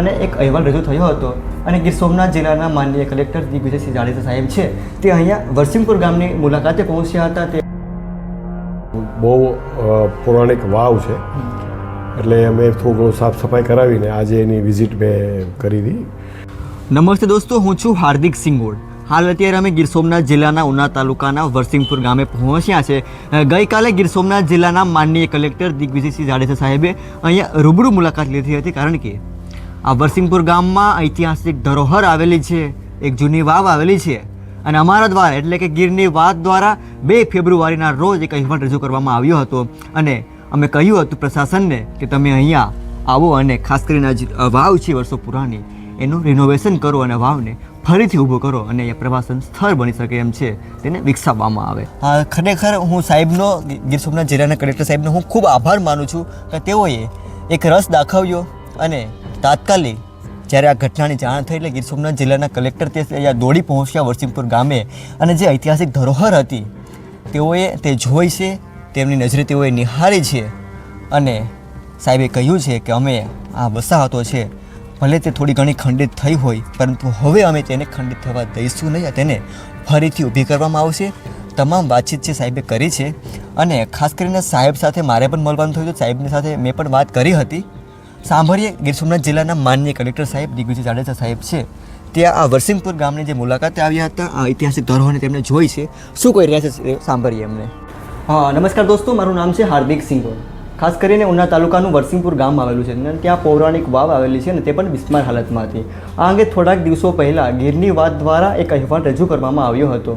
અને એક અહેવાલ રજૂ થયો હતો. અને ગીર સોમનાથ જિલ્લાના માનનીય કલેક્ટર દિગ્વિજયસિંહ જાડેજા સાહેબ છે. તે અહીંયા વરસિંહપુર ગામની મુલાકાતે પહોંચ્યા હતા. તે બહુ પૌરાણિક વાવ છે. એટલે અમે થોડું ઘણું સાફ સફાઈ કરાવીને આજે એની વિઝિટ મેં કરી હતી. નમસ્તે દોસ્તો હું છું હાર્દિક સિંગોડ. હાલ અત્યારે અમે ગીર સોમનાથ જિલ્લાના ઉના તાલુકાના વરસિંહપુર ગામે પહોંચ્યા છે. ગઈકાલે ગીર સોમનાથ જિલ્લાના માનનીય કલેક્ટર દિગ્વિજયસિંહ જાડેજા સાહેબે અહીંયા રૂબરૂ મુલાકાત લીધી હતી. કારણ કે આ વરસિંગપુર ગામમાં ઐતિહાસિક ધરોહર આવેલી છે, એક જૂની વાવ આવેલી છે અને અમારા દ્વારા એટલે કે ગીરની વાત દ્વારા બે ફેબ્રુઆરીના રોજ એક અહેવાલ રજૂ કરવામાં આવ્યો હતો અને અમે કહ્યું હતું પ્રશાસનને કે તમે અહીંયા આવો અને ખાસ કરીને જે વાવ છે વર્ષો પુરાણી એનું રિનોવેશન કરો અને વાવને ફરીથી ઊભો કરો અને એ પ્રવાસન સ્થળ બની શકે એમ છે, તેને વિકસાવવામાં આવે. ખરેખર હું સાહેબનો ગીર સોમનાથ જિલ્લાના કલેક્ટર સાહેબનો હું ખૂબ આભાર માનું છું કે તેઓએ એક રસ દાખવ્યો અને તાત્કાલિક જ્યારે આ ઘટનાની જાણ થઈ એટલે ગીર સોમનાથ જિલ્લાના કલેક્ટર તે અહીંયા દોડી પહોંચ્યા વરસિંહપુર ગામે. અને જે ઐતિહાસિક ધરોહર હતી, તેઓએ તે જોઈ છે, તેમની નજરે તેઓએ નિહાળી છે. અને સાહેબે કહ્યું છે કે અમે આ વસાહતો છે, ભલે તે થોડી ઘણી ખંડિત થઈ હોય, પરંતુ હવે અમે તેને ખંડિત થવા દઈશું નહીં તેને ફરીથી ઊભી કરવામાં આવશે. તમામ વાતચીત છે સાહેબે કરી છે, અને ખાસ કરીને સાહેબ સાથે મારે પણ મળવાનું થયું હતું, સાહેબની સાથે મેં પણ વાત કરી હતી. સાંભળીએ ગીર સોમનાથ જિલ્લાના માન્ય કલેક્ટર સાહેબ દિગ્વિજય જાડેજા સાહેબ છે. ત્યાં આ વરસિંગપુર ગામની જે મુલાકાતે આવ્યા હતા, આ ઐતિહાસિક ધરોહરને તેમને જોઈ છે. શું કહી રહ્યા છે સાંભળીએ એમને હા, નમસ્કાર દોસ્તો, મારું નામ છે હાર્દિક સિંહ ખાસ કરીને ઉના તાલુકાનું વરસિંહપુર ગામ આવેલું છે. અને ત્યાં પૌરાણિક વાવ આવેલી છે અને તે પણ બિસ્માર હાલતમાં હતી આ અંગે થોડાક દિવસો પહેલાં ગીરની વાત દ્વારા એક અહેવાલ રજૂ કરવામાં આવ્યો હતો.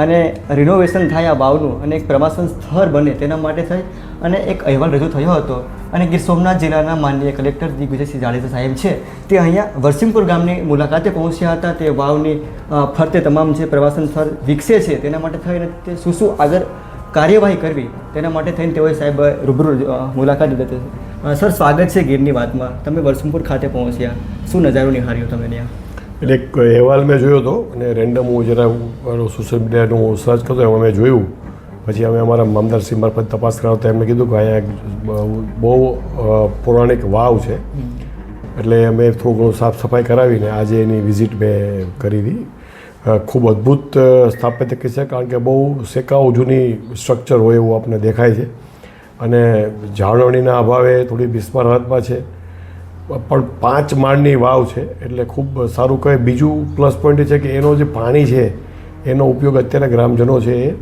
અને રિનોવેશન થાય આ વાવનું અને એક પ્રવાસન સ્થળ બને તેના માટે થઈ અને એક અહેવાલ રજૂ થયો હતો. અને ગીર સોમનાથ જિલ્લાના માનનીય કલેક્ટર દિગ્વિજયસિંહ જાડેજા સાહેબ છે. તે અહીંયા વરસિમપુર ગામની મુલાકાતે પહોંચ્યા હતા. તે વાવની ફરતે તમામ જે પ્રવાસન સ્થળ વિકસે છે તેના માટે થઈને તે શું શું આગળ કાર્યવાહી કરવી તેના માટે થઈને તેઓએ સાહેબ રૂબરૂ મુલાકાત લીધી. હતી સર, સ્વાગત છે ગીરની વાતમાં. તમે વરસિમપુર ખાતે પહોંચ્યા. શું નજારો નિહાળ્યો તમે ત્યાં? એટલે એક અહેવાલ મેં જોયો હતો અને રેન્ડમ હું જરા સોશિયલ મીડિયાનું સર્ચ કરતો એમાં મેં જોયું. પછી અમે અમારા મામદારસિંહ મારફત તપાસ કરાવતા એમને કીધું કે અહીંયા બહુ- પૌરાણિક વાવ છે. એટલે અમે થોડું ઘણું સાફ સફાઈ કરાવીને આજે એની વિઝિટ મેં કરી હતી. ખૂબ અદ્ભુત સ્થાપત્ય સ્થાપત્ય છે કારણ કે બહુ શેકાઉ જૂની સ્ટ્રક્ચર હોય એવું આપણને દેખાય છે. અને જાળવણીના અભાવે થોડી બિસ્માર હાલતમાં છે. પણ પાંચ માળની વાવ છે એટલે ખૂબ સારું કહે બીજું પ્લસ પોઈન્ટ છે કે એનો જે પાણી છે એનો ઉપયોગ અત્યારે ગ્રામજનો છે એ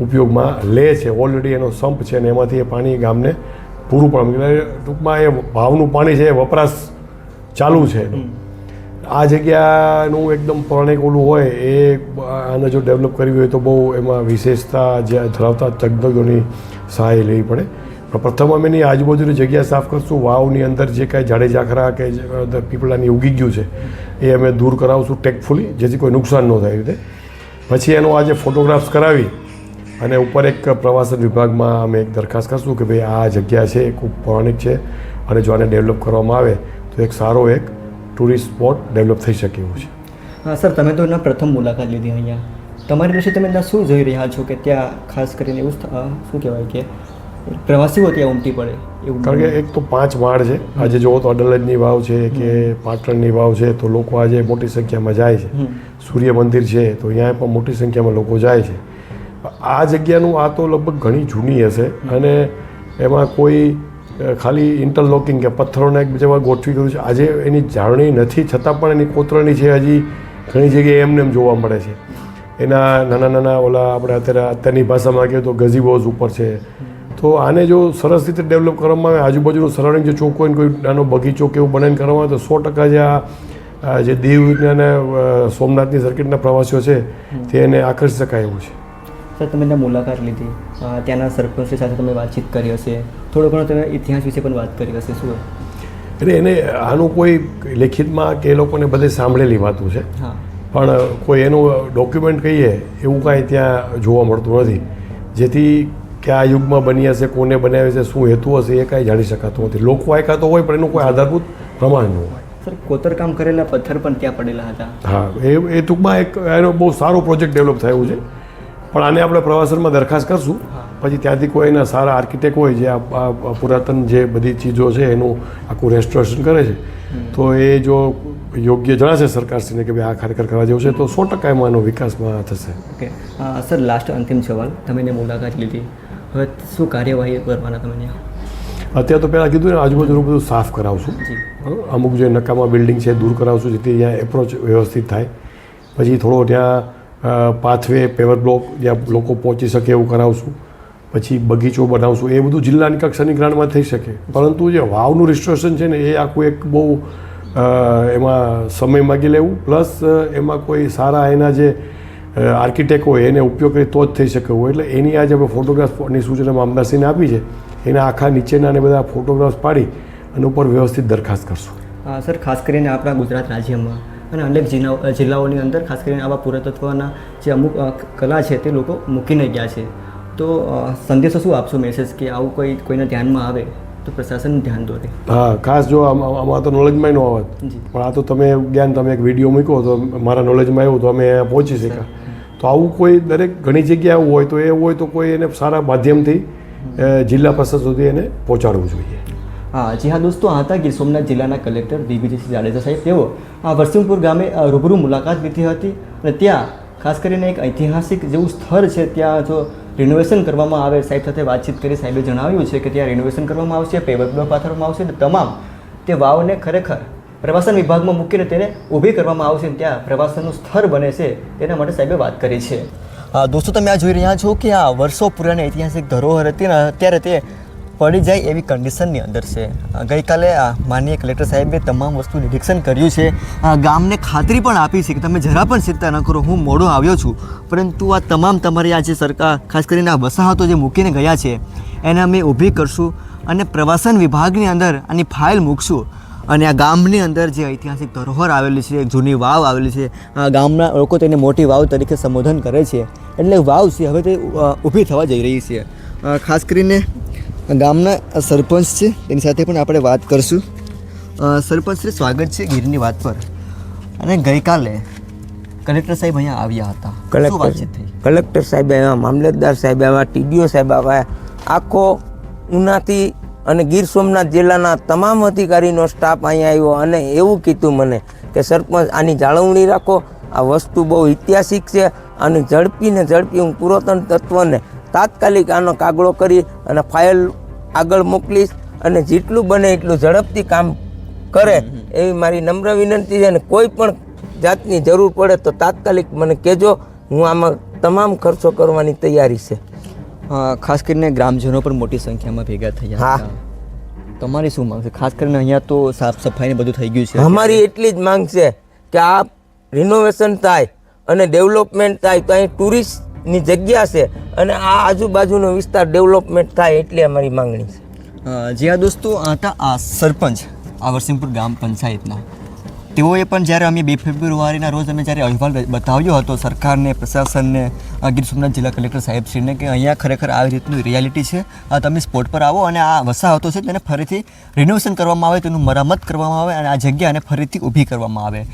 ઉપયોગમાં લે છે. ઓલરેડી એનો સંપ છે ને એમાંથી એ પાણી ગામને પૂરું પાડે. એટલે ટૂંકમાં એ વાવનું પાણી છે એ વપરાશ ચાલુ છે એનો. આ જગ્યાનું એકદમ પૌરાણિક ઓલું હોય એ આને જો ડેવલપ કરવી હોય તો બહુ એમાં વિશેષતા જે ધરાવતા તજ્ઞોની સહાય લેવી પડે. પ્રથમ અમે એની આજુબાજુની જગ્યા સાફ કરશું. વાવની અંદર જે કાંઈ જાડે ઝાખરા કે પીપળાની ઉગી ગયું છે, એ અમે દૂર કરાવશું ટેકફુલી જેથી કોઈ નુકસાન ન થાય રીતે. પછી એનો આજે ફોટોગ્રાફ્સ કરાવી અને ઉપર એક પ્રવાસન વિભાગમાં અમે એક દરખાસ્ત કરશું કે ભાઈ આ જગ્યા છે, એ ખૂબ પૌરાણિક છે અને જો આને ડેવલપ કરવામાં આવે, તો એક સારો એક ટુરિસ્ટ સ્પોટ ડેવલપ થઈ શકે એવું છે. હા સર, તમે તો એના પ્રથમ મુલાકાત લીધી અહીંયા. તમારી પાસે તમે ત્યાં શું જોઈ રહ્યા છો કે ત્યાં ખાસ કરીને એવું શું કહેવાય કે પ્રવાસીઓ ત્યાં ઉમટી પડે એવું કારણ કે એક તો પાંચ માળ છે. આજે જુઓ તો અડલજની વાવ છે કે પાટણની વાવ છે તો લોકો આજે મોટી સંખ્યામાં જાય છે. સૂર્ય મંદિર છે તો અહીંયા પણ મોટી સંખ્યામાં લોકો જાય છે. આ જગ્યાનું આ તો લગભગ ઘણી જૂની હશે અને એમાં કોઈ ખાલી ઇન્ટરલોકિંગ કે પથ્થરોને એક જેવા ગોઠવી ગયું છે. આજે એની જાળણી નથી છતાં પણ એની કોતરણી છે હજી ઘણી જગ્યાએ એમને એમ જોવા મળે છે. એના નાના નાના ઓલા આપણે અત્યારે અત્યારની ભાષામાં કહીએ તો ગઝીબોઝ ઉપર છે. તો આને જો સરસ રીતે ડેવલપ કરવામાં આવે આજુબાજુનું સરાઉન્ડિંગ જો ચોખ્ખું હોય કોઈ નાનો બગીચો કે એવું બનાવીને કરવામાં આવે તો સો ટકા જે આ જે દેવ અને સોમનાથની સર્કિટના પ્રવાસીઓ છે તે એને આકર્ષી શકાય એવું છે. સર તમે ત્યાં મુલાકાત લીધી. ત્યાંના સરપંચ સાથે તમે વાતચીત કરી હશે. થોડો ઘણો તમે ઇતિહાસ વિશે પણ વાત કરી હશે શું? એટલે એને આનું કોઈ લેખિતમાં કે એ લોકોને બધે સાંભળેલી વાતું છે. પણ કોઈ એનું ડોક્યુમેન્ટ કહીએ એવું કાંઈ ત્યાં જોવા મળતું નથી. જેથી કયા યુગમાં બની હશે કોને બનાવી છે શું હેતુ હશે એ કાંઈ જાણી શકાતું નથી. લોકો વાયકા તો હોય પણ એનું કોઈ આધારભૂત પ્રમાણ ન હોય. સર કોતરકામ કરેલા પથ્થર પણ ત્યાં પડેલા હતા. હા એ એ ટૂંકમાં એક એનો બહુ સારો પ્રોજેક્ટ ડેવલપ થયું છે. પણ આને આપણે પ્રવાસનમાં દરખાસ્ત કરશું. પછી ત્યાંથી કોઈ એના સારા આર્કિટેક્ટ હોય જે આ આ પુરાતન જે બધી ચીજો છે એનું આખું રેસ્ટોરેશન કરે છે. તો એ જો યોગ્ય જણાશે સરકારશ્રીને કે ભાઈ આ ખરેખર કરવા જેવું છે તો સો ટકા એમાં એનો વિકાસમાં થશે. ઓકે. સર લાસ્ટ અંતિમ સવાલ. તમે એને મુલાકાત લીધી. હવે શું કાર્યવાહી કરવાના તમે અત્યારે તો પહેલાં કીધું ને આજુબાજુનું બધું સાફ કરાવશું. અમુક જે નકામા બિલ્ડિંગ છે દૂર કરાવશું જેથી ત્યાં એપ્રોચ વ્યવસ્થિત થાય. પછી થોડો ત્યાં પાથવે પેવર બ્લોક જ્યાં લોકો પહોંચી શકે એવું કરાવશું. પછી બગીચો બનાવશું. એ બધું જિલ્લાની કક્ષાની ગ્રાન્ટમાં થઈ શકે. પરંતુ જે વાવનું રિસ્ટોરેશન છે ને એ આખું એક બહુ એમાં સમય માગી લેવું. પ્લસ એમાં કોઈ સારા એના જે આર્કિટેક્ટ હોય એને ઉપયોગ કરી તો જ થઈ શકે હોય એટલે એની આજે આપણે ફોટોગ્રાફની સૂચના મામદારસિંહને આપી છે એના આખા નીચેના અને બધા ફોટોગ્રાફ્સ પાડી અને ઉપર વ્યવસ્થિત દરખાસ્ત કરશું. સર ખાસ કરીને આપણા ગુજરાત રાજ્યમાં અને અનેક જિલ્લાઓ જિલ્લાઓની અંદર ખાસ કરીને આવા પુરાતત્વના જે અમુક કલા છે તે લોકો મૂકીને ગયા છે. તો સંદેશો શું આપશો મેસેજ કે આવું કોઈ કોઈના ધ્યાનમાં આવે તો પ્રશાસન ધ્યાન દોરે? હા ખાસ જો આમ- આમાં તો નોલેજમાં ન આવત પણ આ તો તમે જ્ઞાન તમે એક વીડિયો મૂક્યો તો મારા નોલેજમાં આવ્યું તો અમે પહોંચી શક્યા. તો આવું કોઈ દરેક ઘણી જગ્યાએ આવું હોય તો એ હોય તો કોઈ એને સારા માધ્યમથી જિલ્લા પ્રશાસન સુધી એને પહોંચાડવું જોઈએ. હા, જી હા, દોસ્તો, આ હતા ગીર સોમનાથ જિલ્લાના કલેક્ટર દિગ્વિજયસિંહ જાડેજા સાહેબ. તેઓ આ વરસિંહપુર ગામે રૂબરૂ મુલાકાત લીધી હતી અને ત્યાં ખાસ કરીને એક ઐતિહાસિક જેવું સ્થળ છે, ત્યાં જો રિનોવેશન કરવામાં આવે, સાહેબ સાથે વાતચીત કરી સાહેબે જણાવ્યું છે કે ત્યાં રિનોવેશન કરવામાં આવશે પેવર બ્લોક પાથરવામાં આવશે તમામ તે વાવને ખરેખર પ્રવાસન વિભાગમાં મૂકીને તેને ઊભી કરવામાં આવશે અને ત્યાં પ્રવાસનનું સ્થળ બને છે, તેના માટે સાહેબે વાત કરી છે. દોસ્તો, તમે આ જોઈ રહ્યા છો કે આ વર્ષો પુરાની ઐતિહાસિક ધરોહર હતી ને અત્યારે તે પડી જાય એવી કન્ડિશનની અંદર છે. ગઈકાલે માનનીય કલેક્ટર સાહેબે તમામ વસ્તુ નિરીક્ષણ કર્યું છે. ગામને ખાતરી પણ આપી છે કે તમે જરા પણ ચિંતા ન કરો, હું મોડો આવ્યો છું. પરંતુ આ તમામ તમારી આ જે સરકાર, ખાસ કરીને આ વસાહતો જે મૂકીને ગયા છે, એને અમે ઊભી કરશું અને પ્રવાસન વિભાગની અંદર આની ફાઇલ મૂકશું. અને આ ગામની અંદર જે ઐતિહાસિક ધરોહર આવેલી છે એક જૂની વાવ આવેલી છે આ ગામના લોકો તેને મોટી વાવ તરીકે સંબોધન કરે છે. એટલે વાવ છે હવે તે ઊભી થવા જઈ રહી છે. ખાસ કરીને ગામના સરપંચ છે તેની સાથે પણ આપણે વાત કરશું. સરપંચ શ્રી સ્વાગત છે ગીરની વાત પર. અને ગઈકાલે કલેક્ટર સાહેબ અહીંયા આવ્યા હતા. કલેક્ટર કલેક્ટર સાહેબ આવ્યા મામલતદાર સાહેબ આવ્યા ટીડીઓ સાહેબ આવ્યા આખો ઉનાથી અને ગીર સોમનાથ જિલ્લાના તમામ અધિકારીનો સ્ટાફ અહીંયા આવ્યો અને એવું કીધું મને કે સરપંચ આની જાળવણી રાખો. આ વસ્તુ બહુ ઐતિહાસિક છે અને ઝડપીને ઝડપી હું પુરાતન તત્વને તાત્કાલિક આનો કાગળો કરી અને ફાઇલ આગળ મોકલીશ અને જેટલું બને એટલું ઝડપથી કામ કરે એવી મારી નમ્ર વિનંતી છે અને કોઈ પણ જાતની જરૂર પડે તો તાત્કાલિક મને કહેજો. હું આમાં તમામ ખર્ચો કરવાની તૈયારી છે. ખાસ કરીને ગ્રામજનો પણ મોટી સંખ્યામાં ભેગા થયા હા. તમારી શું માંગ છે? ખાસ કરીને અહીંયા તો સાફ સફાઈ ને બધું થઈ ગયું છે અમારી એટલી જ માંગ છે કે આ રિનોવેશન થાય અને ડેવલપમેન્ટ થાય તો અહીં ટુરિસ્ટની જગ્યા છે અને આ આજુબાજુનો વિસ્તાર ડેવલપમેન્ટ થાય એટલી અમારી માંગણી છે. જ્યાં આ દોસ્તો આ હતા આ સરપંચ આ વરસિંહપુર ગ્રામ પંચાયતના. તેઓએ પણ જ્યારે અમે બે ફેબ્રુઆરીના રોજ અમે જ્યારે અહેવાલ બતાવ્યો હતો સરકારને, પ્રશાસનને ગીર સોમનાથ જિલ્લા કલેક્ટર સાહેબશ્રીને કે અહીંયા ખરેખર આવી રીતનું રિયાલિટી છે, આ તમે સ્પોટ પર આવો અને આ વસાહતો છે તેને ફરીથી રિનોવેશન કરવામાં આવે, તેનું મરામત કરવામાં આવે અને આ જગ્યાને ફરીથી ઊભી કરવામાં આવે.